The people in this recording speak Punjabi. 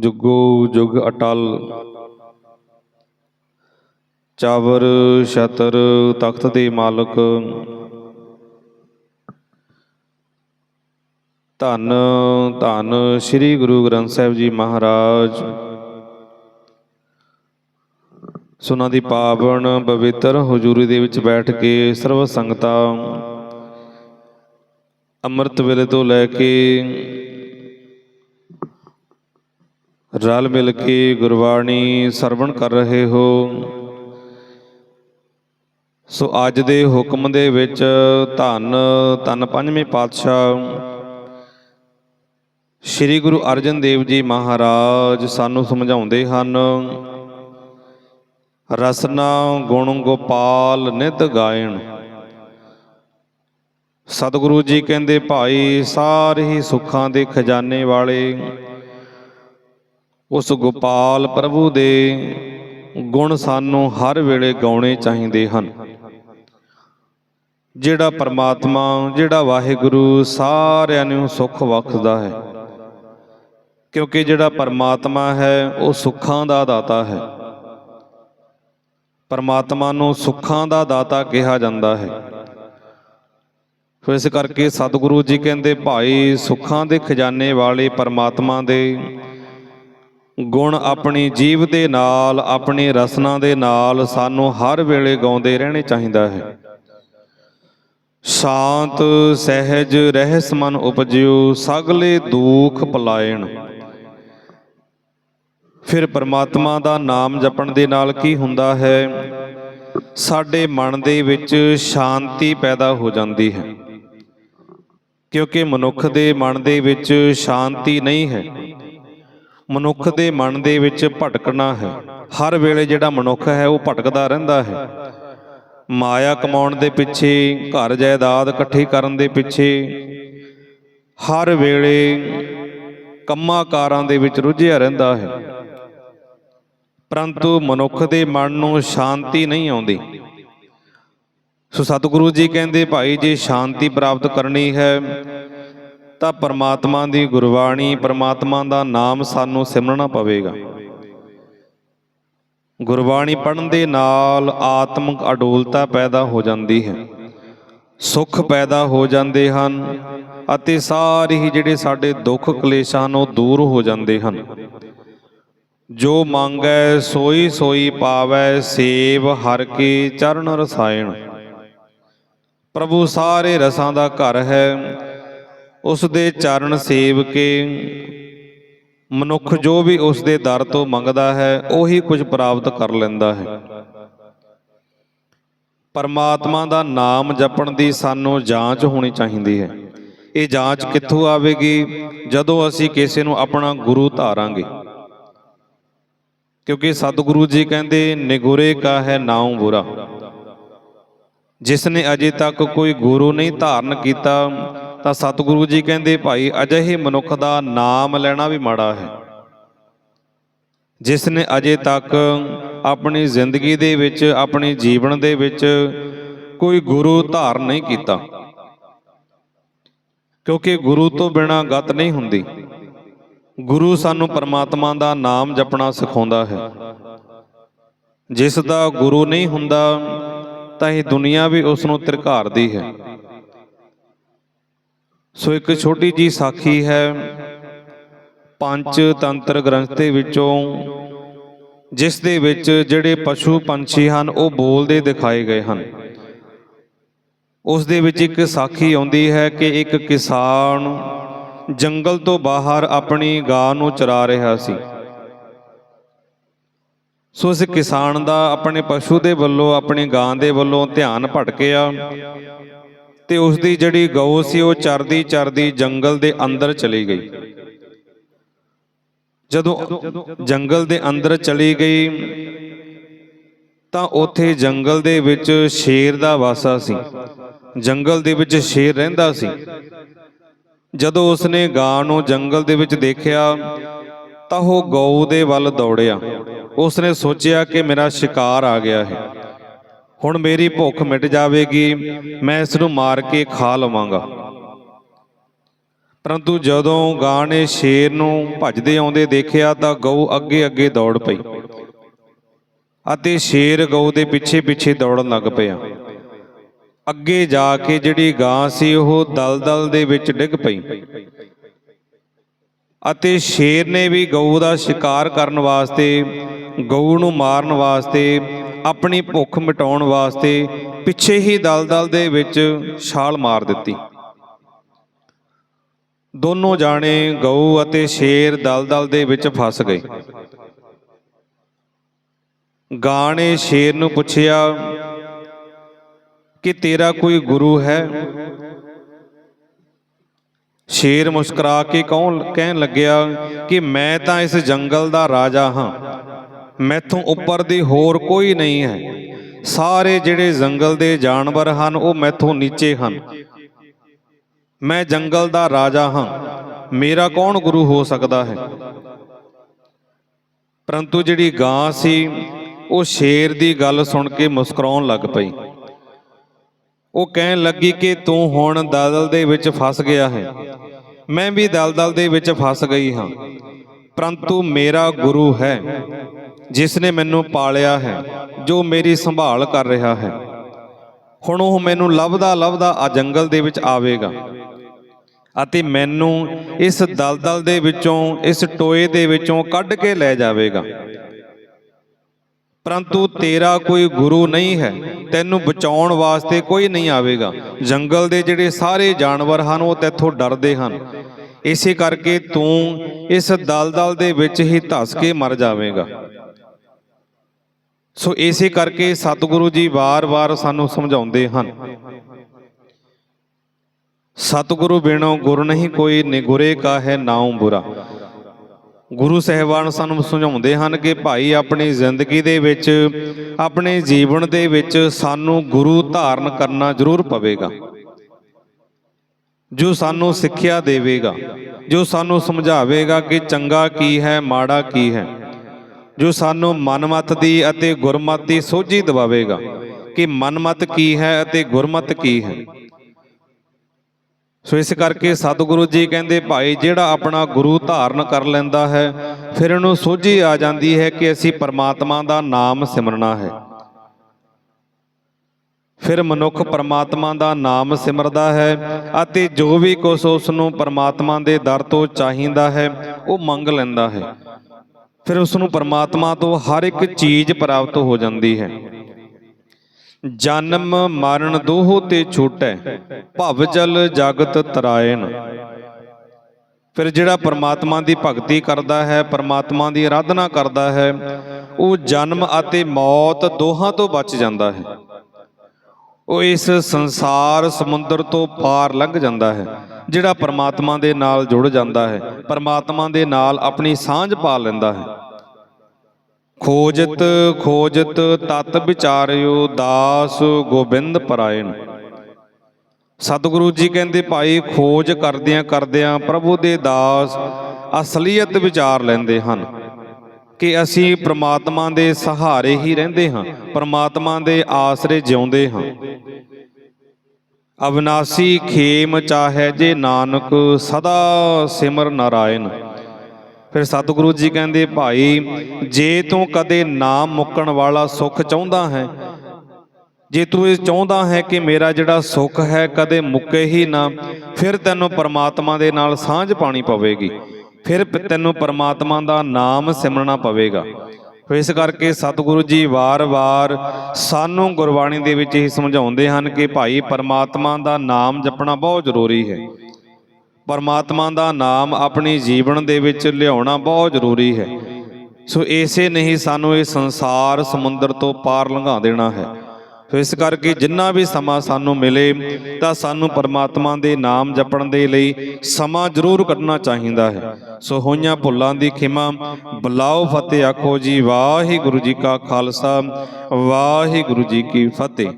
ਜੁਗੋ ਜੁਗ ਅਟਲ। ਚਾਵਰ ਛਤਰ ਤਖਤ ਦੇ ਮਾਲਕ। ਧੰਨ ਧੰਨ ਸ੍ਰੀ ਗੁਰੂ ਗ੍ਰੰਥ ਸਾਹਿਬ ਜੀ ਮਹਾਰਾਜ। ਸੁਨਾ ਦੀ ਪਾਵਨ ਪਵਿੱਤਰ ਹਜ਼ੂਰੀ ਦੇ ਵਿੱਚ ਬੈਠ ਕੇ ਸਰਵ ਸੰਗਤਾਂ। ਅੰਮ੍ਰਿਤ ਵੇਲੇ ਤੋਂ ਲੈ ਕੇ ਰਲ ਮਿਲ ਕੇ ਗੁਰਬਾਣੀ ਸਰਵਣ ਕਰ ਰਹੇ ਹੋ। ਸੋ ਅੱਜ ਦੇ ਹੁਕਮ ਦੇ ਵਿੱਚ ਧੰਨ ਧੰਨ ਪੰਜਵੇਂ ਪਾਤਸ਼ਾਹ ਸ੍ਰੀ ਗੁਰੂ ਅਰਜਨ ਦੇਵ ਜੀ ਮਹਾਰਾਜ ਸਾਨੂੰ ਸਮਝਾਉਂਦੇ ਹਨ, ਰਸਨਾ ਗੁਣ ਗੋਪਾਲ ਨਿਤ ਗਾਇਣ। ਸਤਿਗੁਰੂ ਜੀ ਕਹਿੰਦੇ, ਭਾਈ, ਸਾਰੇ ਹੀ ਸੁੱਖਾਂ ਦੇ ਖਜ਼ਾਨੇ ਵਾਲੇ ਉਸ ਗੋਪਾਲ ਪ੍ਰਭੂ ਦੇ ਗੁਣ ਸਾਨੂੰ ਹਰ ਵੇਲੇ ਗਾਉਣੇ ਚਾਹੀਦੇ ਹਨ। ਜਿਹੜਾ ਪਰਮਾਤਮਾ, ਜਿਹੜਾ ਵਾਹਿਗੁਰੂ ਸਾਰਿਆਂ ਨੂੰ ਸੁੱਖ ਬਖਸ਼ਦਾ ਹੈ। ਕਿਉਂਕਿ ਜਿਹੜਾ ਪਰਮਾਤਮਾ ਹੈ, ਉਹ ਸੁੱਖਾਂ ਦਾ ਦਾਤਾ ਹੈ। ਪਰਮਾਤਮਾ ਨੂੰ ਸੁੱਖਾਂ ਦਾ ਦਾਤਾ ਕਿਹਾ ਜਾਂਦਾ ਹੈ। ਸੋ ਇਸ ਕਰਕੇ ਸਤਿਗੁਰੂ ਜੀ ਕਹਿੰਦੇ, ਭਾਈ, ਸੁੱਖਾਂ ਦੇ ਖਜ਼ਾਨੇ ਵਾਲੇ ਪਰਮਾਤਮਾ ਦੇ ਗੁਣ ਆਪਣੀ ਜੀਵ ਦੇ ਨਾਲ, ਆਪਣੀ ਰਸਨਾ ਦੇ ਨਾਲ ਸਾਨੂੰ ਹਰ ਵੇਲੇ ਗਾਉਂਦੇ ਰਹਿਣੇ ਚਾਹੀਦਾ ਹੈ। ਸ਼ਾਂਤ, ਸਹਿਜ ਰਹਿਸ ਮਨ ਉਪਜਿਓ, ਸਗਲੇ ਦੁੱਖ ਪਲਾਇਣ। ਫਿਰ ਪਰਮਾਤਮਾ ਦਾ ਨਾਮ ਜਪਣ ਦੇ ਨਾਲ ਕੀ ਹੁੰਦਾ ਹੈ? ਸਾਡੇ ਮਨ ਦੇ ਵਿੱਚ ਸ਼ਾਂਤੀ ਪੈਦਾ ਹੋ ਜਾਂਦੀ ਹੈ। ਕਿਉਂਕਿ ਮਨੁੱਖ ਦੇ ਮਨ ਦੇ ਵਿੱਚ ਸ਼ਾਂਤੀ ਨਹੀਂ ਹੈ। ਮਨੁੱਖ ਦੇ ਮਨ ਦੇ ਵਿੱਚ ਭਟਕਣਾ ਹੈ। ਹਰ ਵੇਲੇ ਜਿਹੜਾ ਮਨੁੱਖ ਹੈ, ਉਹ ਭਟਕਦਾ ਰਹਿੰਦਾ ਹੈ। ਮਾਇਆ ਕਮਾਉਣ ਦੇ ਪਿੱਛੇ, ਘਰ ਜਾਇਦਾਦ ਇਕੱਠੀ ਕਰਨ ਦੇ ਪਿੱਛੇ, ਹਰ ਵੇਲੇ ਕੰਮਾਂ ਕਾਰਾਂ ਦੇ ਵਿੱਚ ਰੁੱਝਿਆ ਰਹਿੰਦਾ ਹੈ। ਪਰੰਤੂ ਮਨੁੱਖ ਦੇ ਮਨ ਨੂੰ ਸ਼ਾਂਤੀ ਨਹੀਂ ਆਉਂਦੀ। ਸੋ ਸਤਿਗੁਰੂ ਜੀ ਕਹਿੰਦੇ, ਭਾਈ, ਜੇ ਸ਼ਾਂਤੀ ਪ੍ਰਾਪਤ ਕਰਨੀ ਹੈ ਤਾਂ ਪਰਮਾਤਮਾ ਦੀ ਗੁਰਬਾਣੀ, ਪਰਮਾਤਮਾ ਦਾ ਨਾਮ ਸਾਨੂੰ ਸਿਮਰਨਾ ਪਵੇਗਾ। ਗੁਰਬਾਣੀ ਪੜਨ ਦੇ ਨਾਲ ਆਤਮਿਕ ਅਡੋਲਤਾ ਪੈਦਾ ਹੋ ਜਾਂਦੀ ਹੈ। ਸੁੱਖ ਪੈਦਾ ਹੋ ਜਾਂਦੇ ਹਨ ਅਤੇ ਸਾਰੇ ਹੀ ਜਿਹੜੇ ਸਾਡੇ ਦੁੱਖ ਕਲੇਸ਼ਾਂ ਨੂੰ ਦੂਰ ਹੋ ਜਾਂਦੇ ਹਨ। ਜੋ ਮੰਗੈ ਸੋਈ ਸੋਈ ਪਾਵੈ, ਸੇਵ ਹਰ ਕੀ ਚਰਨ ਰਸਾਇਣ। ਪ੍ਰਭੂ ਸਾਰੇ ਰਸਾਂ ਦਾ ਘਰ ਹੈ ਉਸ ਦੇ ਚਰਨ ਸੇਵ ਕੇ। ਮਨੁੱਖ ਜੋ ਵੀ ਉਸ ਦੇ ਦਰ ਤੋਂ ਮੰਗਦਾ ਹੈ, ਉਹੀ ਕੁਝ ਪ੍ਰਾਪਤ ਕਰ ਲੈਂਦਾ ਹੈ। ਪਰਮਾਤਮਾ ਦਾ ਨਾਮ ਜਪਣ ਦੀ ਸਾਨੂੰ ਜਾਂਚ ਹੋਣੀ ਚਾਹੀਦੀ ਹੈ। ਇਹ ਜਾਂਚ ਕਿੱਥੋਂ ਆਵੇਗੀ? ਜਦੋਂ ਅਸੀਂ ਕਿਸੇ ਨੂੰ ਆਪਣਾ ਗੁਰੂ ਧਾਰਾਂਗੇ। ਕਿਉਂਕਿ ਸਤਿਗੁਰੂ ਜੀ ਕਹਿੰਦੇ, ਨਿਗੁਰੇ ਕਾ ਹੈ ਨਾਉ ਬੁਰਾ। ਜਿਸ ਨੇ ਅਜੇ ਤੱਕ ਕੋਈ ਗੁਰੂ ਨਹੀਂ ਧਾਰਨ ਕੀਤਾ ਤਾਂ ਸਤਿਗੁਰੂ ਜੀ ਕਹਿੰਦੇ, ਭਾਈ, ਅਜਿਹੇ ਮਨੁੱਖ ਦਾ ਨਾਮ ਲੈਣਾ ਵੀ ਮਾੜਾ ਹੈ। ਜਿਸ ਨੇ ਅਜੇ ਤੱਕ ਆਪਣੀ ਜ਼ਿੰਦਗੀ ਦੇ ਵਿੱਚ, ਆਪਣੇ ਜੀਵਨ ਦੇ ਵਿੱਚ ਕੋਈ ਗੁਰੂ ਧਾਰਨ ਨਹੀਂ ਕੀਤਾ। ਕਿਉਂਕਿ ਗੁਰੂ ਤੋਂ ਬਿਨਾ ਗਤ ਨਹੀਂ ਹੁੰਦੀ। ਗੁਰੂ ਸਾਨੂੰ ਪਰਮਾਤਮਾ ਦਾ ਨਾਮ ਜਪਣਾ ਸਿਖਾਉਂਦਾ ਹੈ। ਜਿਸ ਦਾ ਗੁਰੂ ਨਹੀਂ ਹੁੰਦਾ, ਤਾਂ ਇਹ ਦੁਨੀਆ ਵੀ ਉਸ ਨੂੰ ਤਿਰਕਾਰਦੀ ਹੈ। ਸੋ ਇੱਕ ਛੋਟੀ ਜੀ ਸਾਖੀ ਹੈ ਪੰਜ ਤੰਤਰ ਗ੍ਰੰਥ ਦੇ ਵਿੱਚੋਂ, ਜਿਸ ਦੇ ਵਿੱਚ ਜਿਹੜੇ ਪਸ਼ੂ ਪੰਛੀ ਹਨ, ਉਹ ਬੋਲਦੇ ਦਿਖਾਏ ਗਏ ਹਨ। ਉਸ ਦੇ ਵਿੱਚ ਇੱਕ ਸਾਖੀ ਆਉਂਦੀ ਹੈ ਕਿ ਇੱਕ ਕਿਸਾਨ ਜੰਗਲ ਤੋਂ ਬਾਹਰ ਆਪਣੀ ਗਾਂ ਨੂੰ ਚਰਾ ਰਿਹਾ ਸੀ। ਸੋ ਇਸ ਕਿਸਾਨ ਦਾ ਆਪਣੇ ਪਸ਼ੂ ਦੇ ਵੱਲੋਂ, ਆਪਣੀ ਗਾਂ ਦੇ ਵੱਲੋਂ ਧਿਆਨ ਭਟਕਿਆ। ਤੇ ਉਸ ਦੀ ਜਿਹੜੀ ਗਊ ਸੀ ਉਹ ਚਰਦੀ ਚਰਦੀ ਜੰਗਲ ਦੇ ਅੰਦਰ ਚਲੀ ਗਈ। ਜਦੋਂ ਜੰਗਲ ਦੇ ਅੰਦਰ ਚਲੀ ਗਈ, ਤਾਂ ਉੱਥੇ ਜੰਗਲ ਦੇ ਵਿੱਚ ਸ਼ੇਰ ਦਾ ਵਾਸਾ ਸੀ। ਜੰਗਲ ਦੇ ਵਿੱਚ ਸ਼ੇਰ ਰਹਿੰਦਾ ਸੀ। ਜਦੋਂ ਉਸਨੇ ਗਾਂ ਨੂੰ ਜੰਗਲ ਦੇ ਵਿੱਚ ਦੇਖਿਆ, ਤਾਂ ਉਹ ਗਊ ਦੇ ਵੱਲ ਦੌੜਿਆ। ਉਸਨੇ ਸੋਚਿਆ ਕਿ ਮੇਰਾ ਸ਼ਿਕਾਰ ਆ ਗਿਆ ਹੈ। ਹੁਣ ਮੇਰੀ ਭੁੱਖ ਮਿਟ ਜਾਵੇਗੀ, ਮੈਂ ਇਸ ਨੂੰ ਮਾਰ ਕੇ ਖਾ ਲਵਾਂਗਾ। ਪਰੰਤੂ ਜਦੋਂ ਗਾਂ ਨੇ ਸ਼ੇਰ ਨੂੰ ਭੱਜਦੇ ਆਉਂਦੇ ਦੇਖਿਆ ਤਾਂ ਗਊ ਅੱਗੇ ਅੱਗੇ ਦੌੜ ਪਈ ਅਤੇ ਸ਼ੇਰ ਗਊ ਦੇ ਪਿੱਛੇ ਪਿੱਛੇ ਦੌੜਨ ਲੱਗ ਪਿਆ। ਅੱਗੇ ਜਾ ਕੇ ਜਿਹੜੀ ਗਾਂ ਸੀ, ਉਹ ਦਲਦਲ ਦੇ ਵਿੱਚ ਡਿੱਗ ਪਈ ਅਤੇ ਸ਼ੇਰ ਨੇ ਵੀ ਗਊ ਦਾ ਸ਼ਿਕਾਰ ਕਰਨ ਵਾਸਤੇ, ਗਊ ਨੂੰ ਮਾਰਨ ਵਾਸਤੇ ਆਪਣੀ ਭੁੱਖ ਮਿਟਾਉਣ ਵਾਸਤੇ ਪਿੱਛੇ ਹੀ ਦਲਦਲ ਦੇ ਵਿੱਚ ਛਾਲ ਮਾਰ ਦਿੱਤੀ। ਦੋਨੋਂ ਜਾਣੇ ਗਊ ਅਤੇ ਸ਼ੇਰ ਦਲਦਲ ਦੇ ਵਿੱਚ ਫਸ ਗਏ। ਗਾਂ ਨੇ ਸ਼ੇਰ ਨੂੰ ਪੁੱਛਿਆ ਕਿ ਤੇਰਾ ਕੋਈ ਗੁਰੂ ਹੈ? ਸ਼ੇਰ ਮੁਸਕਰਾ ਕੇ ਕੌਣ ਕਹਿਣ ਲੱਗਿਆ ਕਿ ਮੈਂ ਤਾਂ ਇਸ ਜੰਗਲ ਦਾ ਰਾਜਾ ਹਾਂ। ਮੈਥੋਂ ਉੱਪਰ ਦੀ ਹੋਰ ਕੋਈ ਨਹੀਂ ਹੈ। ਸਾਰੇ ਜਿਹੜੇ ਜੰਗਲ ਦੇ ਜਾਨਵਰ ਹਨ, ਉਹ ਮੈਥੋਂ ਨੀਚੇ ਹਨ। ਮੈਂ ਜੰਗਲ ਦਾ ਰਾਜਾ ਹਾਂ। ਮੇਰਾ ਕੌਣ ਗੁਰੂ ਹੋ ਸਕਦਾ ਹੈ? ਪਰੰਤੂ ਜਿਹੜੀ ਗਾਂ ਸੀ, ਉਹ ਸ਼ੇਰ ਦੀ ਗੱਲ ਸੁਣ ਕੇ ਮੁਸਕਰਾਉਣ ਲੱਗ ਪਈ। ਉਹ ਕਹਿਣ ਲੱਗੀ ਕਿ ਤੂੰ ਹੁਣ ਦਲਦਲ ਦੇ ਵਿੱਚ ਫਸ ਗਿਆ ਹੈ। ਮੈਂ ਵੀ ਦਲਦਲ ਦੇ ਵਿੱਚ ਫਸ ਗਈ ਹਾਂ। ਪਰੰਤੂ ਮੇਰਾ ਗੁਰੂ ਹੈ। ਜਿਸ ਨੇ ਮੈਨੂੰ ਪਾਲਿਆ ਹੈ, ਜੋ ਮੇਰੀ ਸੰਭਾਲ ਕਰ ਰਿਹਾ ਹੈ। ਹੁਣ ਉਹ ਮੈਨੂੰ ਲੱਭਦਾ ਲੱਭਦਾ ਆ ਜੰਗਲ ਦੇ ਵਿੱਚ ਆਵੇਗਾ ਅਤੇ ਮੈਨੂੰ ਇਸ ਦਲਦਲ ਦੇ ਵਿੱਚੋਂ, ਇਸ ਟੋਏ ਦੇ ਵਿੱਚੋਂ ਕੱਢ ਕੇ ਲੈ ਜਾਵੇਗਾ। ਪਰੰਤੂ ਤੇਰਾ ਕੋਈ ਗੁਰੂ ਨਹੀਂ ਹੈ, ਤੈਨੂੰ ਬਚਾਉਣ ਵਾਸਤੇ ਕੋਈ ਨਹੀਂ ਆਵੇਗਾ। ਜੰਗਲ ਦੇ ਜਿਹੜੇ ਸਾਰੇ ਜਾਨਵਰ ਹਨ, ਉਹ ਤੇਥੋਂ ਡਰਦੇ ਹਨ। ਇਸੇ ਕਰਕੇ ਤੂੰ ਇਸ ਦਲਦਲ ਦੇ ਵਿੱਚ ਹੀ ਧਸ ਕੇ ਮਰ ਜਾਵੇਂਗਾ। ਸੋ ਇਸੇ ਕਰਕੇ ਸਤਿਗੁਰੂ ਜੀ ਵਾਰ-ਵਾਰ ਸਾਨੂੰ ਸਮਝਾਉਂਦੇ ਹਨ। ਸਤਿਗੁਰੂ ਬਿਨੋ ਗੁਰ ਨਹੀਂ ਕੋਈ ਨਿਗੁਰੇ ਕਾ ਹੈ ਨਾਉ ਬੁਰਾ। ਗੁਰੂ ਸਹਿਬਾਨ ਸਾਨੂੰ ਸਮਝਾਉਂਦੇ ਹਨ ਕਿ ਭਾਈ ਆਪਣੀ ਜ਼ਿੰਦਗੀ ਦੇ ਵਿੱਚ, ਆਪਣੇ ਜੀਵਨ ਦੇ ਵਿੱਚ ਸਾਨੂੰ ਗੁਰੂ ਧਾਰਨ ਕਰਨਾ ਜ਼ਰੂਰ ਪਵੇਗਾ। ਜੋ ਸਾਨੂੰ ਸਿੱਖਿਆ ਦੇਵੇਗਾ, ਜੋ ਸਾਨੂੰ ਸਮਝਾਵੇਗਾ ਕਿ ਚੰਗਾ ਕੀ ਹੈ, ਮਾੜਾ ਕੀ ਹੈ। ਜੋ ਸਾਨੂੰ ਮਨਮਤ ਦੀ ਅਤੇ ਗੁਰਮਤ ਦੀ ਸੋਝੀ ਦਿਵਾਵੇਗਾ ਕਿ ਮਨਮਤ ਕੀ ਹੈ ਅਤੇ ਗੁਰਮਤ ਕੀ ਹੈ। ਸੋ ਇਸ ਕਰਕੇ ਸਤਿਗੁਰੂ ਜੀ ਕਹਿੰਦੇ, ਭਾਈ, ਜਿਹੜਾ ਆਪਣਾ ਗੁਰੂ ਧਾਰਨ ਕਰ ਲੈਂਦਾ ਹੈ, ਫਿਰ ਇਹਨੂੰ ਸੋਝੀ ਆ ਜਾਂਦੀ ਹੈ ਕਿ ਅਸੀਂ ਪਰਮਾਤਮਾ ਦਾ ਨਾਮ ਸਿਮਰਨਾ ਹੈ। ਫਿਰ ਮਨੁੱਖ ਪਰਮਾਤਮਾ ਦਾ ਨਾਮ ਸਿਮਰਦਾ ਹੈ ਅਤੇ ਜੋ ਵੀ ਕੁਝ ਉਸ ਨੂੰ ਪਰਮਾਤਮਾ ਦੇ ਦਰ ਤੋਂ ਚਾਹੀਦਾ ਹੈ, ਉਹ ਮੰਗ ਲੈਂਦਾ ਹੈ। ਫਿਰ ਉਸ ਨੂੰ ਪਰਮਾਤਮਾ ਤੋਂ ਹਰ ਇੱਕ ਚੀਜ਼ ਪ੍ਰਾਪਤ ਹੋ ਜਾਂਦੀ ਹੈ। ਜਨਮ, ਮਰਨ ਦੋਹੋ ਤੇ ਛੂਟੈ, ਭਵ ਜਲ ਜਗਤ ਤਰਾਇਣ। ਫਿਰ ਜਿਹੜਾ ਪਰਮਾਤਮਾ ਦੀ ਭਗਤੀ ਕਰਦਾ ਹੈ, ਪਰਮਾਤਮਾ ਦੀ ਆਰਾਧਨਾ ਕਰਦਾ ਹੈ, ਉਹ ਜਨਮ ਅਤੇ ਮੌਤ ਦੋਹਾਂ ਤੋਂ ਬਚ ਜਾਂਦਾ ਹੈ। ਉਹ ਇਸ ਸੰਸਾਰ ਸਮੁੰਦਰ ਤੋਂ ਪਾਰ ਲੰਘ ਜਾਂਦਾ ਹੈ। ਜਿਹੜਾ ਪਰਮਾਤਮਾ ਦੇ ਨਾਲ ਜੁੜ ਜਾਂਦਾ ਹੈ, ਪਰਮਾਤਮਾ ਦੇ ਨਾਲ ਆਪਣੀ ਸਾਂਝ ਪਾ ਲੈਂਦਾ ਹੈ। ਖੋਜਤ ਖੋਜਤ, ਤਤ ਵਿਚਾਰਿਓ ਦਾਸ ਗੋਬਿੰਦ ਪਰਾਇਣ। ਸਤਿਗੁਰੂ ਜੀ ਕਹਿੰਦੇ, ਭਾਈ, ਖੋਜ ਕਰਦਿਆਂ ਕਰਦਿਆਂ ਪ੍ਰਭੂ ਦੇ ਦਾਸ ਅਸਲੀਅਤ ਵਿਚਾਰ ਲੈਂਦੇ ਹਨ ਕਿ ਅਸੀਂ ਪ੍ਰਮਾਤਮਾ ਦੇ ਸਹਾਰੇ ਹੀ ਰਹਿੰਦੇ ਹਾਂ, ਪ੍ਰਮਾਤਮਾ ਦੇ ਆਸਰੇ ਜਿਉਂਦੇ ਹਾਂ। ਅਵਨਾਸੀ ਖੇਮ ਚਾਹੈ ਜੇ ਨਾਨਕ, ਸਦਾ ਸਿਮਰ ਨਾਰਾਇਣ। ਫਿਰ ਸਤਿਗੁਰੂ ਜੀ ਕਹਿੰਦੇ, ਭਾਈ, ਜੇ ਤੂੰ ਕਦੇ ਨਾਮ ਮੁੱਕਣ ਵਾਲਾ ਸੁੱਖ ਚਾਹੁੰਦਾ ਹੈ, ਜੇ ਤੂੰ ਇਹ ਚਾਹੁੰਦਾ ਹੈ ਕਿ ਮੇਰਾ ਜਿਹੜਾ ਸੁੱਖ ਹੈ ਕਦੇ ਮੁੱਕੇ ਹੀ ਨਾ, ਫਿਰ ਤੈਨੂੰ ਪਰਮਾਤਮਾ ਦੇ ਨਾਲ ਸਾਂਝ ਪਾਣੀ ਪਵੇਗੀ। ਫਿਰ ਤੈਨੂੰ ਪਰਮਾਤਮਾ ਦਾ ਨਾਮ ਸਿਮਰਨਾ ਪਵੇਗਾ। ਇਸ ਕਰਕੇ ਸਤਿਗੁਰੂ ਜੀ ਵਾਰ-ਵਾਰ ਸਾਨੂੰ ਗੁਰਬਾਣੀ ਦੇ ਵਿੱਚ ਹੀ ਸਮਝਾਉਂਦੇ ਹਨ ਕਿ ਭਾਈ ਪਰਮਾਤਮਾ ਦਾ ਨਾਮ ਜਪਣਾ ਬਹੁਤ ਜ਼ਰੂਰੀ ਹੈ। ਪਰਮਾਤਮਾ ਦਾ ਨਾਮ ਆਪਣੀ ਜੀਵਨ ਦੇ ਵਿੱਚ ਲਿਆਉਣਾ ਬਹੁਤ ਜ਼ਰੂਰੀ ਹੈ। ਸੋ ਇਸੇ ਨਹੀਂ ਸਾਨੂੰ ਇਹ ਸੰਸਾਰ ਸਮੁੰਦਰ ਤੋਂ ਪਾਰ ਲੰਘਾ ਦੇਣਾ ਹੈ। ਸੋ ਇਸ ਕਰਕੇ ਜਿੰਨਾ ਵੀ ਸਮਾਂ ਸਾਨੂੰ ਮਿਲੇ, ਤਾਂ ਸਾਨੂੰ ਪਰਮਾਤਮਾ ਦੇ ਨਾਮ ਜਪਣ ਦੇ ਲਈ ਸਮਾਂ ਜ਼ਰੂਰ ਕੱਢਣਾ ਚਾਹੀਦਾ ਹੈ। ਸੋ ਹੋਈਆਂ ਭੁੱਲਾਂ ਦੀ ਖਿਮਾ, ਬੁਲਾਓ ਫਤਿਹ ਆਖੋ ਜੀ, ਵਾਹਿਗੁਰੂ ਜੀ ਕਾ ਖਾਲਸਾ, ਵਾਹਿਗੁਰੂ ਜੀ ਕੀ ਫਤਿਹ।